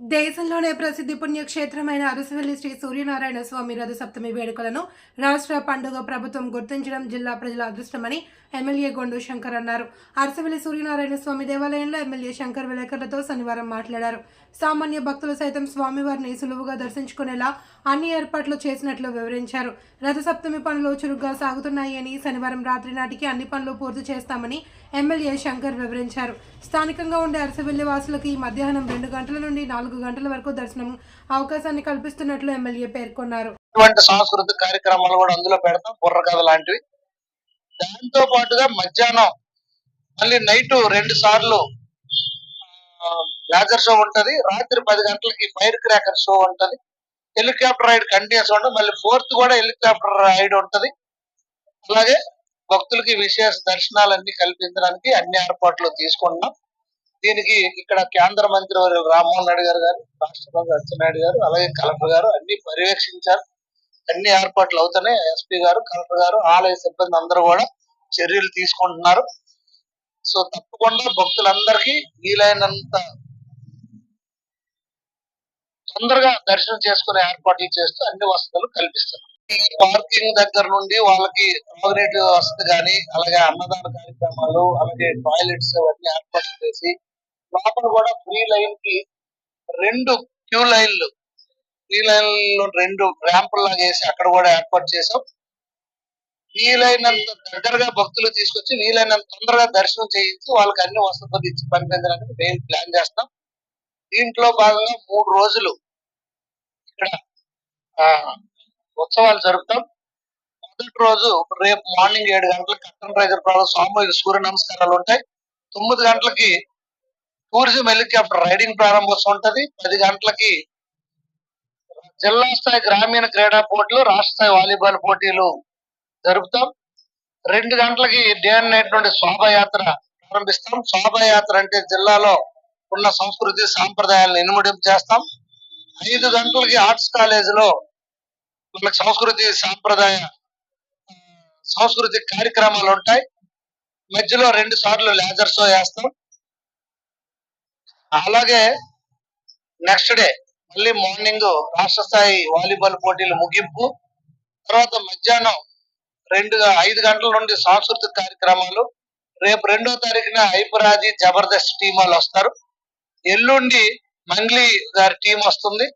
దేశంలోనే ప్రసిద్ధి పుణ్యక్షేత్రమైన అరసవల్లి శ్రీ సూర్యనారాయణ స్వామి రథ సప్తమి వేడుకలను రాష్ట్ర పండుగ ప్రభుత్వం గుర్తించడం జిల్లా ప్రజల అదృష్టమని ఎమ్మెల్యే గొండు శంకర్ అన్నారు. అరసవల్లి సూర్యనారాయణ స్వామి దేవాలయంలో ఎమ్మెల్యే శంకర్ విలేకరులతో శనివారం మాట్లాడారు. సామాన్య భక్తులు సైతం స్వామివారిని సులువుగా దర్శించుకునేలా అన్ని ఏర్పాట్లు చేసినట్లు వివరించారు. రథ సప్తమి పనులు చురుగ్గా సాగుతున్నాయి అని శనివారం రాత్రి నాటికి అన్ని పనులు పూర్తి చేస్తామని ఎమ్మెల్యే శంకర్ వివరించారు. స్థానికంగా ఉండే అరసవెల్లి వాసులకు ఈ మధ్యాహ్నం రెండు గంటల నుండి నాలుగు గంటల వరకు దర్శనం అవకాశాన్ని కల్పిస్తున్నట్లు ఎమ్మెల్యే పేర్కొన్నారు. ఇటువంటి సాంస్కృతిక కార్యక్రమాలు కూడా అందులో పెడతాం బుర్రకథ లాంటివి. దాంతో పాటుగా మధ్యాహ్నం మళ్ళీ నైట్ రెండు సార్లు లేజర్ షో ఉంటది. రాత్రి పది గంటలకి ఫైర్ క్రాకర్ షో ఉంటది. హెలికాప్టర్ రైడ్ కంటిన్యూస్ ఉండదు మళ్ళీ ఫోర్త్ కూడా హెలికాప్టర్ రైడ్ ఉంటుంది. అలాగే భక్తులకి విశేష దర్శనాలన్నీ కల్పించడానికి అన్ని ఏర్పాట్లు తీసుకుంటున్నాం. దీనికి ఇక్కడ కేంద్ర మంత్రి వారు రామ్మోహన్ నాయుడు గారు గారు రాష్ట్రపతి అచ్చెన్నాయుడు గారు అలాగే కలెక్టర్ గారు అన్ని పర్యవేక్షించారు. అన్ని ఏర్పాట్లు అవుతున్నాయి. ఎస్పీ గారు కలెక్టర్ గారు ఆలయ సిబ్బంది అందరూ కూడా చర్యలు తీసుకుంటున్నారు. సో తప్పకుండా భక్తులందరికీ వీలైనంత తొందరగా దర్శనం చేసుకునే ఏర్పాట్లు చేస్తూ అన్ని వసతులు కల్పిస్తున్నారు. ఈ పార్కింగ్ దగ్గర నుండి వాళ్ళకి తాగునీటి వసతి కానీ అలాగే అన్నదాన కార్యక్రమాలు అలాగే టాయిలెట్స్ అవన్నీ ఏర్పాటు చేసి లోపల కూడా ఫ్రీ లైన్కి రెండు క్యూ లైన్లు ఫ్రీ లైన్లో రెండు ర్యాంపులు లాగా వేసి అక్కడ కూడా ఏర్పాటు చేసాం వీలైనంత దగ్గరగా భక్తులు తీసుకొచ్చి వీలైనంత తొందరగా దర్శనం చేయించి వాళ్ళకి అన్ని వసతులు ఇచ్చి పంపించడానికి మేము ప్లాన్ చేస్తాం దీంట్లో భాగంగా మూడు రోజులు ఇక్కడ ఆ, ఉత్సవాలు జరుపుతాం. మొదటి రోజు రేపు మార్నింగ్ ఏడు గంటలకు కట్టన్ రైజర్ ప్రాబ్లం సామూహిక సూర్య నమస్కారాలు ఉంటాయి. తొమ్మిది గంటలకి టూరిజం హెలికాప్టర్ రైడింగ్ ప్రారంభోత్సవం ఉంటుంది. పది గంటలకి జిల్లా స్థాయి గ్రామీణ క్రీడా పోటీలు రాష్ట్ర స్థాయి వాలీబాల్ పోటీలు జరుపుతాం. రెండు గంటలకి డే అండ్ నైట్ నుండి శోభాయాత్ర ప్రారంభిస్తాం. శోభాయాత్ర అంటే జిల్లాలో ఉన్న సంస్కృతి సాంప్రదాయాలను ఇనుమడింపు చేస్తాం ఐదు గంటలకి ఆర్ట్స్ కాలేజ్లో సంస్కృతి సాంప్రదాయ సాంస్కృతిక కార్యక్రమాలు ఉంటాయి. మధ్యలో రెండు సార్లు లేజర్ షో వేస్తాం. అలాగే నెక్స్ట్ డే మళ్ళీ మార్నింగ్ రాష్ట్ర స్థాయి వాలీబాల్ పోటీలు ముగింపు తర్వాత మధ్యాహ్నం రెండు ఐదు గంటల నుండి సాంస్కృతిక కార్యక్రమాలు. రేపు రెండో తారీఖున ఐపరాజీ జబర్దస్త్ టీం వాళ్ళు వస్తారు. ఎల్లుండి మంగ్లీ గారి టీం వస్తుంది.